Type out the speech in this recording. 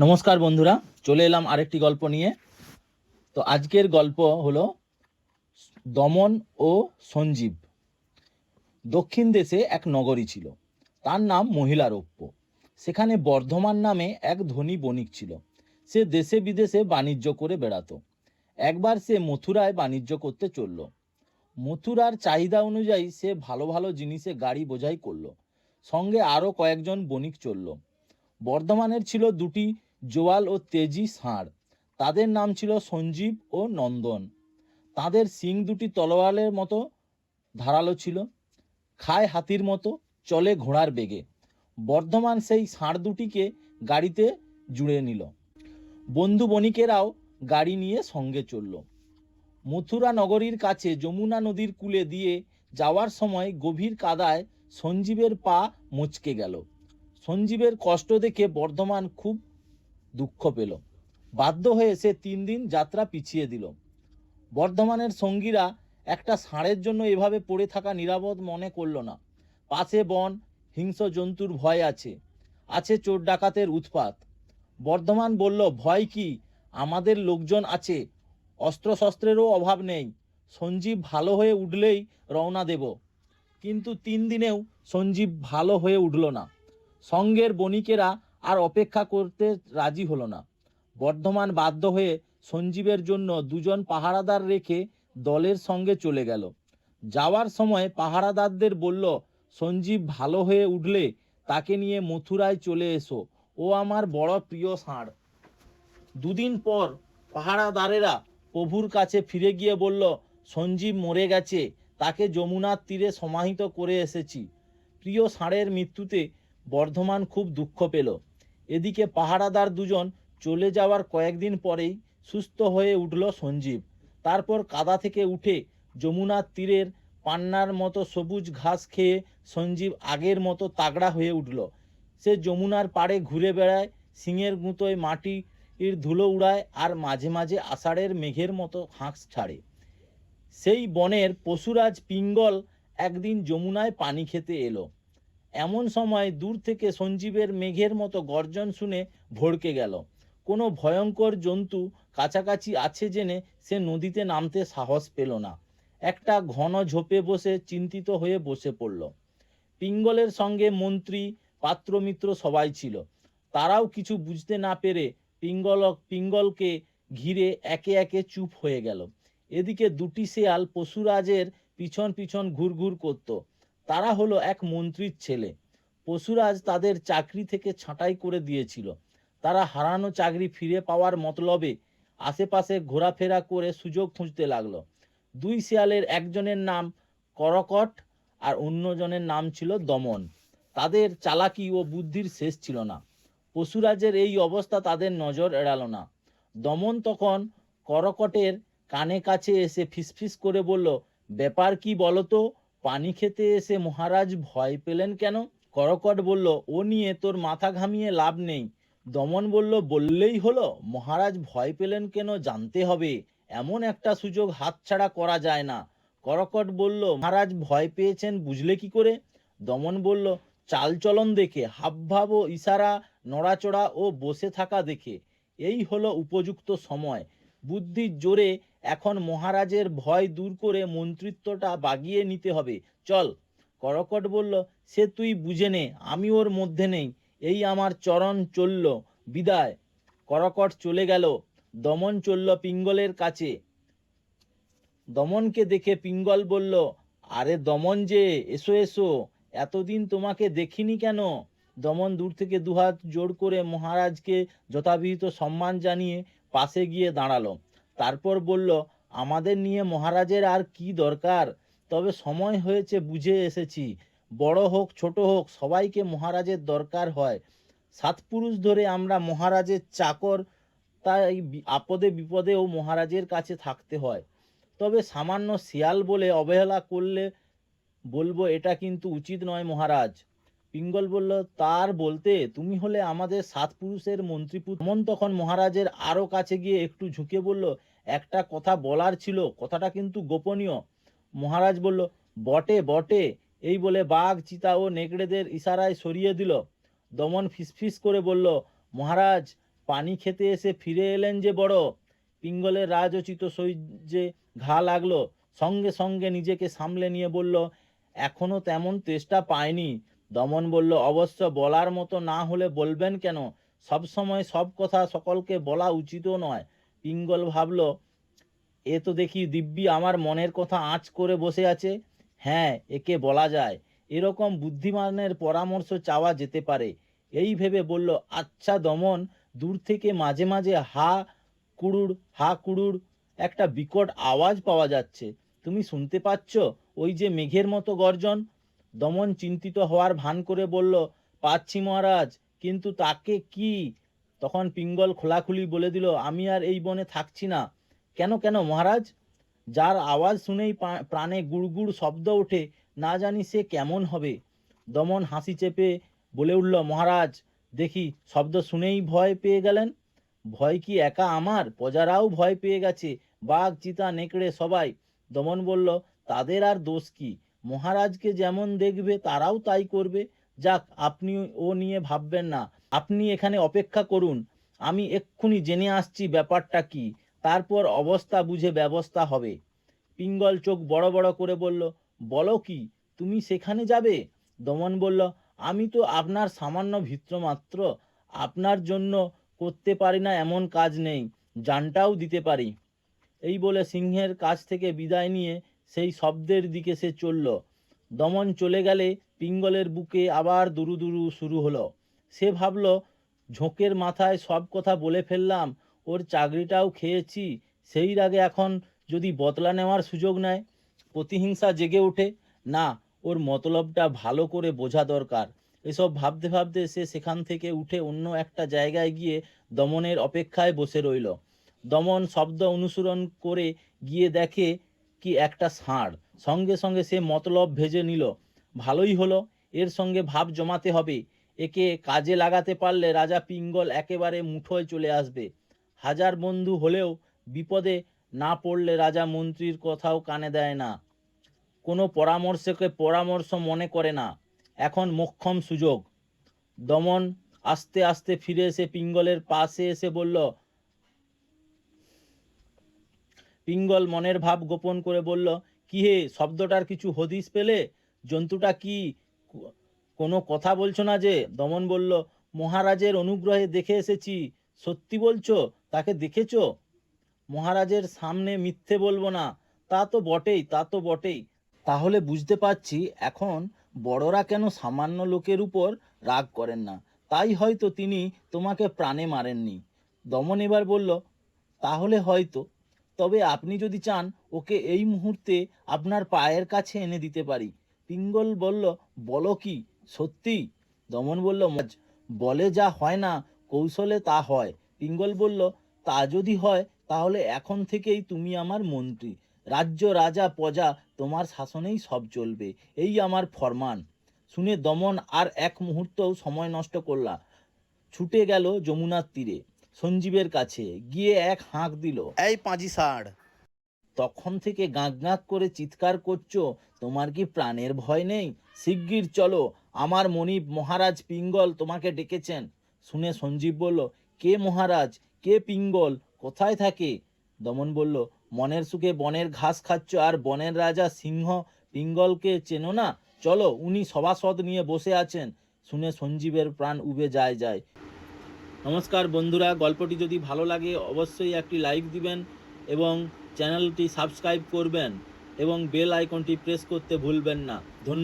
নমস্কার বন্ধুরা, চলে এলাম আরেকটি গল্প নিয়ে। তো আজকের গল্প হলো দমন ও সঞ্জীব। দক্ষিণ দেশে এক নগরী ছিল, তার নাম মহিলারোপ্য। সেখানে বর্ধমান নামে এক ধনী বণিক ছিল। সে দেশে বিদেশে বাণিজ্য করে বেড়াতো। একবার সে মথুরায় বাণিজ্য করতে চলল। মথুরার চাহিদা অনুযায়ী সে ভালো ভালো জিনিসে গাড়ি বোঝাই করল। সঙ্গে আরও কয়েকজন বণিক চলল। বর্ধমানের ছিল দুটি জোয়াল ও তেজি ষাঁড়। তাদের নাম ছিল সঞ্জীব ও নন্দন। তাদের সিং দুটি তলোয়ারের মতো ধারালো ছিল, খায় হাতির মতো, চলে ঘোড়ার বেগে। বর্ধমান সেই ষাঁড় দুটিকে গাড়িতে জুড়ে নিল। বন্ধু বণিকেরাও গাড়ি নিয়ে সঙ্গে চলল। মথুরা নগরীর কাছে যমুনা নদীর কূলে দিয়ে যাওয়ার সময় গভীর কাদায় সঞ্জীবের পা মচকে গেল। সঞ্জীবের কষ্ট দেখে বর্ধমান খুব দুঃখ পেল। বাধ্য হয়ে সে তিন দিন যাত্রা পিছিয়ে দিল। বর্ধমানের সঙ্গীরা একটা ষাঁড়ের জন্য এভাবে পড়ে থাকা নিরাপদ মনে করল না। পাশে বন, হিংস্র জন্তুর ভয় আছে। আছে চোর ডাকাতের উৎপাত। বর্ধমান বলল, ভয় কি? আমাদের লোকজন আছে। অস্ত্রশস্ত্রেরও অভাব নেই। সঞ্জীব ভালো হয়ে উঠলেই রওনা দেব। কিন্তু তিন দিনেও সঞ্জীব ভালো হয়ে উঠল না। সঙ্গের বণিকেরা আর অপেক্ষা করতে রাজি হলো না। বর্ধমান বাধ্য হয়ে সঞ্জীবের জন্য দুজন পাহারাদার রেখে দলের সঙ্গে চলে গেল। যাওয়ার সময় পাহারাদারদের বলল, সঞ্জীব ভালো হয়ে উঠলে তাকে নিয়ে মথুরায় চলে এসো। ও আমার বড় প্রিয় ষাঁড়। দুদিন পর পাহারাদারেরা প্রভুর কাছে ফিরে গিয়ে বলল, সঞ্জীব মরে গেছে, তাকে যমুনার তীরে সমাহিত করে এসেছি। প্রিয় ষাঁড়ের মৃত্যুতে বর্ধমান খুব দুঃখ পেল। এদিকে পাহারাদার দুজন চলে যাওয়ার কয়েকদিন পরেই সুস্থ হয়ে উঠল সঞ্জীব। তারপর কাদা থেকে উঠে যমুনার তীরের পান্নার মতো সবুজ ঘাস খেয়ে সঞ্জীব আগের মতো তাগড়া হয়ে উঠল। সে যমুনার পাড়ে ঘুরে বেড়ায় সিংয়ের গুঁতোয় মাটির ধুলো উড়ায় আর মাঝে মাঝে আষাঢ়ের মেঘের মতো হাঁস ছাড়ে। সেই বনের পশুরাজ পিঙ্গল একদিন যমুনায় পানি খেতে এলো। এমন সময় দূর থেকে সঞ্জীবের মেঘের মতো গর্জন শুনে ভড়কে গেল। কোনো ভয়ঙ্কর জন্তু কাছাকাছি আছে জেনে সে নদীতে নামতে সাহস পেল না। একটা ঘন ঝোপে বসে চিন্তিত হয়ে বসে পড়ল। পিঙ্গলের সঙ্গে মন্ত্রী, পাত্রমিত্র সবাই ছিল। তারাও কিছু বুঝতে না পেরে পিঙ্গল, পিঙ্গলকে ঘিরে একে একে চুপ হয়ে গেল। এদিকে দুটি শেয়াল পশুরাজের পিছন পিছন ঘুরঘুর করতো। তারা হলো এক মন্ত্রীর ছেলে। পশুরাজ তাদের চাকরি থেকে ছাঁটাই করে দিয়েছিল। তারা হারানো চাকরি ফিরে পাওয়ার মতলবে আশেপাশে ঘোরাফেরা করে সুযোগ খুঁজতে লাগল। দুই শিয়ালের একজনের নাম করকট আর অন্যজনের নাম ছিল দমন। তাদের চালাকি ও বুদ্ধির শেষ ছিল না। পশুরাজের এই অবস্থা তাদের নজর এড়ালো না। দমন তখন করকটের কানে কাছে এসে ফিসফিস করে বলল, ব্যাপার কি বলতো পানি খেতে এসে মহারাজ ভয় পেলেন কেন? করকট বলল, ও নিয়ে তোর মাথা ঘামিয়ে লাভ নেই। দমন বলল, বললেই হলো, মহারাজ ভয় পেলেন কেন জানতে হবে। এমন একটা সুযোগ হাতছাড়া করা যায় না। করকট বলল, মহারাজ ভয় পেয়েছেন বুঝলে কি করে? দমন বলল, চালচলন দেখে, হাবভাব ও ইশারা, নড়াচড়া ও বসে থাকা দেখে। এই হলো উপযুক্ত সময়। বুদ্ধির জোরে এখন মহারাজের ভয় দূর করে মন্ত্রিত্বটা বাগিয়ে নিতে হবে। চল, করকট বলল, সে তুই বুঝে নে, আমি ওর মধ্যে নেই, এই আমার চরণ চলল, বিদায়। করকট চলে গেল, দমন চলল পিঙ্গলের কাছে। দমনকে দেখে পিঙ্গল বলল, আরে দমন যে, এসো এসো, এতদিন তোমাকে দেখিনি কেন? দমন দূর থেকে দুহাত জোড় করে মহারাজকে যথাবিহিত সম্মান জানিয়ে পাশে গিয়ে দাঁড়াল। তারপর বলল, আমাদের নিয়ে মহারাজের আর কি দরকার? তবে সময় হয়েছে, বুঝে এসেছি। বড় হোক, ছোট হোক, সবাইকে মহারাজের দরকার হয়। সাত পুরুষ ধরে আমরা মহারাজের চাকর, তাই আপদে বিপদেও মহারাজের কাছে থাকতে হয়। তবে সামান্য শিয়াল বলে অবহেলা করলে বলব, এটা কিন্তু উচিত নয় মহারাজ। পিঙ্গল বলল, তার বলতে তুমি হলে আমাদের সাত পুরুষের মন্ত্রীপুত্র মন তখন মহারাজের আরও কাছে গিয়ে একটু ঝুঁকে বলল, একটা কথা বলার ছিল, কথাটা কিন্তু গোপনীয়। মহারাজ বলল, বটে বটে। এই বলে বাঘ, চিতা ও নেকড়েদের ইশারায় সরিয়ে দিল। দমন ফিসফিস করে বলল, মহারাজ, পানি খেতে এসে ফিরে এলেন যে বড়। পিঙ্গলের রাজোচিত সহ্যে ঘা লাগল। সঙ্গে সঙ্গে নিজেকে সামলে নিয়ে বলল, এখনও তেমন তেষ্টা পায়নি দমন বলল, অবশ্য বলার মতো না হলে বলবেন কেন? সব সময় সব কথা সকলকে বলা উচিতও নয়। পিঙ্গল ভাবল, এ তো দেখি দিব্যি আমার মনের কথা আঁচ করে বসে আছে। হ্যাঁ একে বলা যায়। এরকম বুদ্ধিমানের পরামর্শ চাওয়া যেতে পারে। এই ভেবে বলল আচ্ছা দমন, দূর থেকে মাঝে মাঝে হা কুড়ুর হা কুড়ুর একটা বিকট আওয়াজ পাওয়া যাচ্ছে। তুমি শুনতে পাচ্ছ? ওই যে মেঘের মতো গর্জন। দমন চিন্তিত হওয়ার ভান করে বলল, পাচ্ছি মহারাজ, কিন্তু তাকে কি? তখন পিঙ্গল খোলাখুলি বলে দিল, আমি আর এই বনে থাকছি না। কেন কেন মহারাজ? যার আওয়াজ শুনেই প্রাণে গুড়গুড় শব্দ ওঠে, না জানি সে কেমন হবে। দমন হাসি চেপে বলে উঠল, মহারাজ, দেখি, শব্দ শুনেই ভয় পেয়ে গেলেন? ভয় কি একা আমার? প্রজারাও ভয় পেয়ে গেছে, বাঘ, চিতা, নেকড়ে সবাই। দমন বলল, তাদের আর দোষ কি? মহারাজকে যেমন দেখবে, তারাও তাই করবে। যাক, আপনি ও নিয়ে ভাববেন না। আপনি এখানে অপেক্ষা করুন। আমি এক্ষুনি জেনে আসছি ব্যাপারটা কি। তারপর অবস্থা বুঝে ব্যবস্থা হবে। পিঙ্গল চোখ বড় বড় করে বলল, বলো কি, তুমি সেখানে যাবে? দমন বলল, আমি তো আপনার সামান্য ভিত্র মাত্র। আপনার জন্য করতে পারি না এমন কাজ নেই। জানটাও দিতে পারি। এই বলে সিংহের কাছ থেকে বিদায় নিয়ে সেই শব্দের দিকে সে চলল। দমন চলে গেলে পিঙ্গলের বুকে আবার দুরু দুরু শুরু হলো। সে ভাবল, ঝোঁকের মাথায় সব কথা বলে ফেললাম, ওর চাকরিটাও খেয়েছি, সেই রাগে এখন যদি বদলা নেওয়ার সুযোগ নেয়? প্রতিহিংসা জেগে ওঠে। না, ওর মতলবটা ভালো করে বোঝা দরকার। এসব ভাবতে ভাবতে সে সেখান থেকে উঠে অন্য একটা জায়গায় গিয়ে দমনের অপেক্ষায় বসে রইল। দমন শব্দ অনুসরণ করে গিয়ে দেখে কি একটা ষাঁড়? সঙ্গে সঙ্গে সে মতলব ভেজে নিল, ভালোই হলো, এর সঙ্গে ভাব জমাতে হবে। একে কাজে লাগাতে পারলে রাজা পিঙ্গল একেবারে মুঠোয় চলে আসবে। হাজার বন্ধু হলেও বিপদে না পড়লে রাজা মন্ত্রীর কথাও কানে দেয় না। কোনো পরামর্শকে পরামর্শ মনে করে না। এখন মোক্ষম সুযোগ। দমন আস্তে আস্তে ফিরে এসে পিঙ্গলের পাশে এসে বলল পিঙ্গল মনের ভাব গোপন করে বলল, কি হে, শব্দটার কিছু হদিস পেলে? জন্তুটা কি? কোনো কথা বলছো না যে? দমন বলল, মহারাজের অনুগ্রহে দেখে এসেছি। সত্যি বলছো? তাকে দেখেছ? মহারাজের সামনে মিথ্যে বলব না। তা তো বটেই, তা তো বটেই। তাহলে বুঝতে পারছি এখন বড়রা কেন সামান্য লোকের উপর রাগ করেন না। তাই হয়তো তিনি তোমাকে প্রাণে মারেননি। দমন এবার বলল, তাহলে হয়তো তবে আপনি যদি চান ওকে এই মুহূর্তে আপনার পায়ের কাছে এনে দিতে পারি। পিঙ্গল বলল বলো কি? সত্যি? দমন বলল "মজ, বলে যা হয় না কৌশলে তা হয়। পিঙ্গল বলল তা যদি হয় তাহলে এখন থেকেই তুমি আমার মন্ত্রী। রাজ্য রাজা প্রজা তোমার শাসনেই সব চলবে। এই আমার ফরমান। শুনে দমন আর এক মুহূর্তও সময় নষ্ট করলা ছুটে গেল যমুনার তীরে। সঞ্জীবের কাছে গিয়ে এক হাঁক দিল। এই পাঁজি ষাঁড়। তখন থেকে গাঁক গাঁক করে চিৎকার করছ তোমার কি প্রাণের ভয় নেই? শিগগির চলো আমার মনিব মহারাজ পিঙ্গল তোমাকে ডেকেছেন। শুনে সঞ্জীব বলল কে মহারাজ? কে পিঙ্গল? কোথায় থাকে? দমন বলল মনের সুখে বনের ঘাস খাচ্ছ আর বনের রাজা সিংহ পিঙ্গলকে চেনো না? চলো উনি সভাসদ নিয়ে বসে আছেন। শুনে সঞ্জীবের প্রাণ উবে যায় যায়। নমস্কার বন্ধুরা, গল্পটি যদি ভালো লাগে অবশ্যই একটি লাইক দিবেন এবং চ্যানেলটি সাবস্ক্রাইব করবেন এবং বেল আইকনটি প্রেস করতে ভুলবেন না। ধন্যবাদ